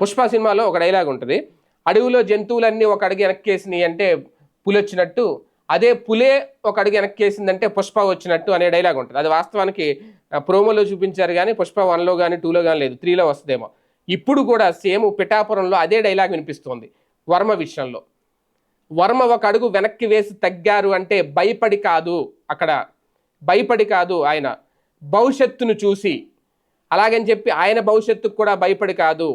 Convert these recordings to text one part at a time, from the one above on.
పుష్ప సినిమాలో ఒక డైలాగ్ ఉంటుంది. అడవిలో జంతువులన్నీ ఒక అడుగు వెనక్కేసినాయి అంటే పులి వచ్చినట్టు అదే పులే ఒక అడుగు వెనక్కేసిందంటే పుష్ప వచ్చినట్టు అనే డైలాగ్ ఉంటుంది. అది వాస్తవానికి ప్రోమోలో చూపించారు కానీ పుష్ప వన్లో కానీ టూలో కానీ లేదు త్రీలో వస్తుందేమో. ఇప్పుడు కూడా సేమ్ పిఠాపురంలో అదే డైలాగ్ వినిపిస్తోంది వర్మ విషయంలో. వర్మ ఒక అడుగు వెనక్కి వేసి తగ్గారు అంటే భయపడి కాదు అక్కడ. భయపడి కాదు ఆయన. భవిష్యత్తును చూసి అలాగని చెప్పి ఆయన భవిష్యత్తుకు కూడా భయపడి కాదు.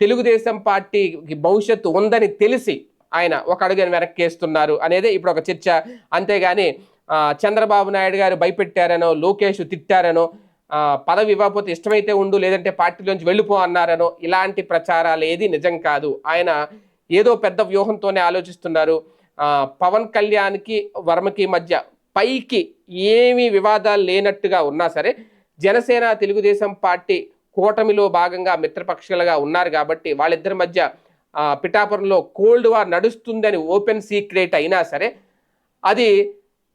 తెలుగుదేశం పార్టీకి భవిష్యత్తు ఉందని తెలిసి ఆయన ఒక అడుగుని వెనక్కేస్తున్నారు అనేది ఇప్పుడు ఒక చర్చ. అంతేగాని చంద్రబాబు నాయుడు గారు భయపెట్టారనో లోకేష్ తిట్టారనో పదవి ఇవ్వకపోతే ఇష్టమైతే ఉండు లేదంటే పార్టీలోంచి వెళ్ళిపో అన్నారనో ఇలాంటి ప్రచారాలు ఏది నిజం కాదు. ఆయన ఏదో పెద్ద వ్యూహంతోనే ఆలోచిస్తున్నారు. పవన్ కళ్యాణ్కి వర్మకి మధ్య పైకి ఏమీ వివాదాలు లేనట్టుగా ఉన్నా సరే జనసేన తెలుగుదేశం పార్టీ కూటమిలో భాగంగా మిత్రపక్షాలుగా ఉన్నారు కాబట్టి వాళ్ళిద్దరి మధ్య పిఠాపురంలో కోల్డ్ వార్ నడుస్తుందని ఓపెన్ సీక్రెట్ అయినా సరే అది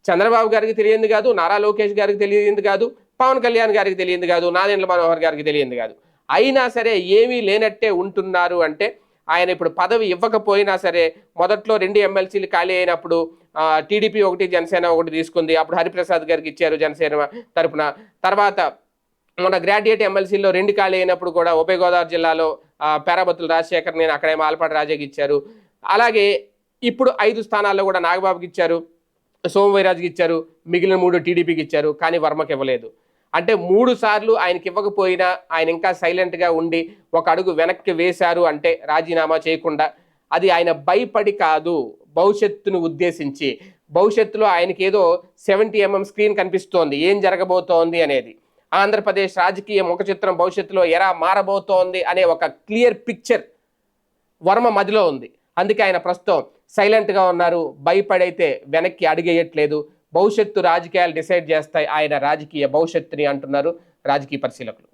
చంద్రబాబు గారికి తెలియంది కాదు నారా లోకేష్ గారికి తెలియంది కాదు పవన్ కళ్యాణ్ గారికి తెలియంది కాదు నాదెండ్ల మనోహర్ గారికి తెలియంది కాదు. అయినా సరే ఏమీ లేనట్టే ఉంటున్నారు అంటే ఆయన ఇప్పుడు పదవి ఇవ్వకపోయినా సరే మొదట్లో రెండు ఎమ్మెల్సీలు ఖాళీ అయినప్పుడు టీడీపీ ఒకటి జనసేన ఒకటి తీసుకుంది. అప్పుడు హరిప్రసాద్ గారికి ఇచ్చారు జనసేన తరపున. తర్వాత మొన్న గ్రాడ్యుయేట్ ఎమ్మెల్సీలో రెండు ఖాళీ అయినప్పుడు కూడా ఉభయ గోదావరి జిల్లాలో పేరాబత్తుల రాజశేఖర్ నేను అక్కడే మాలపాటి రాజాకి ఇచ్చారు. అలాగే ఇప్పుడు ఐదు స్థానాల్లో కూడా నాగబాబుకి ఇచ్చారు సోమవీరాజుకి ఇచ్చారు మిగిలిన మూడు టీడీపీకి ఇచ్చారు కానీ వర్మకి ఇవ్వలేదు. అంటే మూడు సార్లు ఆయనకి ఇవ్వకపోయినా ఆయన ఇంకా సైలెంట్గా ఉండి ఒక అడుగు వెనక్కి వేశారు అంటే రాజీనామా చేయకుండా అది ఆయన భయపడి కాదు. భవిష్యత్తును ఉద్దేశించి భవిష్యత్తులో ఆయనకి ఏదో సెవెంటీ ఎంఎం స్క్రీన్ కనిపిస్తోంది ఏం జరగబోతోంది అనేది. ఆంధ్రప్రదేశ్ రాజకీయ ముఖ చిత్రం భవిష్యత్తులో ఎలా మారబోతోంది అనే ఒక క్లియర్ పిక్చర్ వర్మ మదిలో ఉంది. అందుకే ఆయన ప్రస్తుతం సైలెంట్గా ఉన్నారు భయపడైతే వెనక్కి అడిగేయట్లేదు. భవిష్యత్తు రాజకీయాలు డిసైడ్ చేస్తాయి ఆయన రాజకీయ భవిష్యత్తుని అంటున్నారు రాజకీయ పరిశీలకులు.